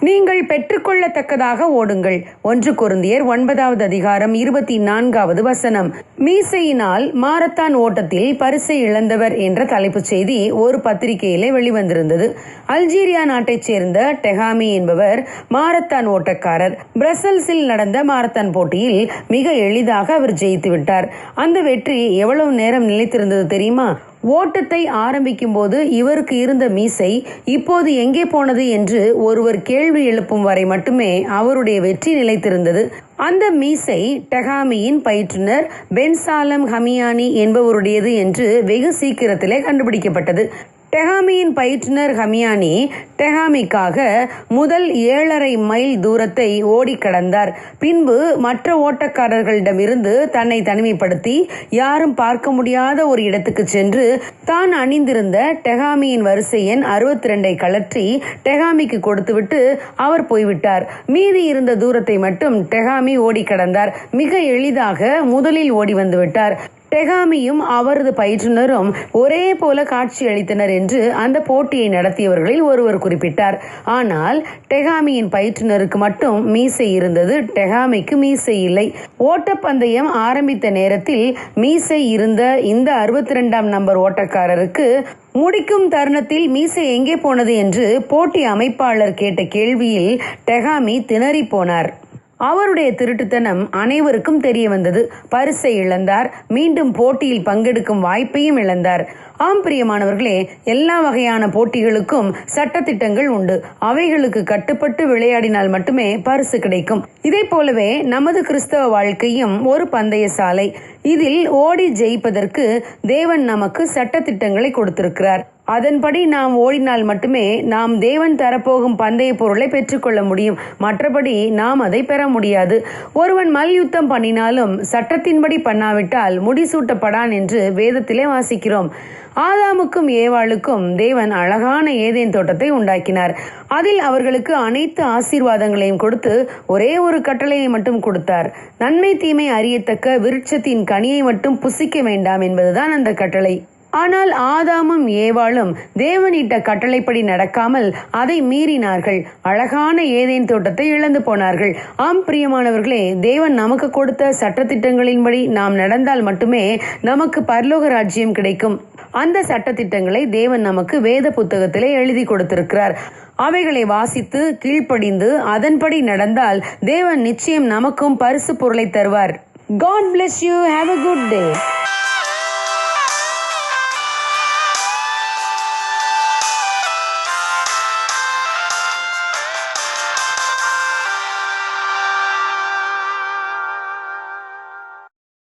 நீங்கள் பெற்றுக்கொள்ளத்தக்கதாக ஓடுங்கள். ஒன்று குருந்தியர் ஒன்பதாவது அதிகாரம் இருபத்தி நான்காவது வசனம். மீசையினால் மாரத்தான் ஓட்டத்தில் பரிசை இழந்தவர் என்ற தலைப்புச் செய்தி ஒரு பத்திரிகையிலே வெளிவந்திருந்தது. அல்ஜீரியா நாட்டைச் சேர்ந்த டெஹாமி என்பவர் மாரத்தான் ஓட்டக்காரர். பிரசல்ஸில் நடந்த மாரத்தான் போட்டியில் மிக எளிதாக அவர் ஜெயித்து விட்டார் அந்த வெற்றி எவ்வளவு நேரம் நிலைத்திருந்தது தெரியுமா? ஓட்டத்தை ஆரம்பிக்கும் போது இவருக்கு இருந்த மீசை இப்போது எங்கே போனது என்று ஒருவர் கேள்வி எழுப்பும் வரை மட்டுமே அவருடைய வெற்றி நிலைத்திருந்தது. அந்த மீசை டெகாமியின் பயிற்றுனர் பென்சாலம் ஹமியானி என்பவருடையது என்று வெகு சீக்கிரத்திலே கண்டுபிடிக்கப்பட்டது. டெஹாமியின் பயிற்றுனர் ஹமியானி டெஹாமிக்காக முதல் ஏழரை மைல் தூரத்தை ஓடி கடந்தார். பின்பு மற்ற ஓட்டக்காரர்களிடமிருந்து தன்னை தனிமைப்படுத்தி யாரும் பார்க்க முடியாத ஒரு இடத்துக்கு சென்று தான் அணிந்திருந்த டெஹாமியின் வரிசை எண் அறுபத்தி ரெண்டை கலற்றி டெஹாமிக்கு கொடுத்துவிட்டு அவர் போய்விட்டார். மீதி இருந்த தூரத்தை மட்டும் டெஹாமி ஓடி கடந்தார். மிக எளிதாக முதலில் ஓடி வந்துவிட்டார் டெகாமியும் அவரது பயிற்றுனரும் ஒரே போல காட்சி அளித்தனர் என்று அந்த போட்டியை நடத்தியவர்களில் ஒருவர் குறிப்பிட்டார். ஆனால் டெகாமியின் பயிற்றுனருக்கு மட்டும் மீசை இருந்தது. டெகாமிக்கு மீசை இல்லை. ஓட்டப்பந்தயம் ஆரம்பித்த நேரத்தில் மீசை இருந்த இந்த அறுபத்தி ரெண்டாம் நம்பர் ஓட்டக்காரருக்கு முடிக்கும் தருணத்தில் மீசை எங்கே போனது என்று போட்டி அமைப்பாளர் கேட்ட கேள்வியில் டெகாமி திணறி போனார். அவருடைய திருட்டுத்தனம் அனைவருக்கும் தெரிய வந்தது. பரிசை இழந்தார். மீண்டும் போட்டியில் பங்கெடுக்கும் வாய்ப்பையும் இழந்தார். ஆம் பிரியமானவர்களே எல்லா வகையான போட்டிகளுக்கும் சட்டத்திட்டங்கள் உண்டு. அவைகளுக்கு கட்டுப்பட்டு விளையாடினால் மட்டுமே பரிசு கிடைக்கும். இதே போலவே நமது கிறிஸ்தவ வாழ்க்கையும் ஒரு பந்தய சாலை. இதில் ஓடி ஜெயிப்பதற்கு தேவன் நமக்கு சட்டத்திட்டங்களை கொடுத்திருக்கிறார். அதன்படி நாம் ஓடினால் மட்டுமே நாம் தேவன் தரப்போகும் பந்தய பொருளை பெற்றுக்கொள்ள முடியும். மற்றபடி நாம் அதை பெற முடியாது. ஒருவன் மல்யுத்தம் பண்ணினாலும் சட்டத்தின்படி பண்ணாவிட்டால் முடிசூட்டப்படான் என்று வேதத்திலே வாசிக்கிறோம். ஆதாமுக்கும் ஏவாளுக்கும் தேவன் அழகான ஏதேன் தோட்டத்தை உண்டாக்கினார். அதில் அவர்களுக்கு அனைத்து ஆசீர்வாதங்களையும் கொடுத்து ஒரே ஒரு கட்டளையை மட்டும் கொடுத்தார். நன்மை தீமை அறியத்தக்க விருட்சத்தின் கனியை மட்டும் புசிக்க வேண்டாம் என்பதுதான் அந்த கட்டளை. ஆனால் ஆதாமும் ஏவாளும் தேவனிட்ட கட்டளைப்படி நடக்காமல் அதை மீறினார்கள். அழகான ஏதேன் தோட்டத்தை இழந்து போனார்கள். ஆம் பிரியமானவர்களே தேவன் நமக்கு கொடுத்த சட்டத்திட்டங்களின்படி நாம் நடந்தால் மட்டுமே நமக்கு பரலோக ராஜ்யம் கிடைக்கும். அந்த சட்டத்திட்டங்களை தேவன் நமக்கு வேத புத்தகத்திலே எழுதி கொடுத்திருக்கிறார். அவைகளை வாசித்து கீழ்ப்படிந்து அதன்படி நடந்தால் தேவன் நிச்சயம் நமக்கும் பரிசு பொருளை தருவார். God bless you have a good day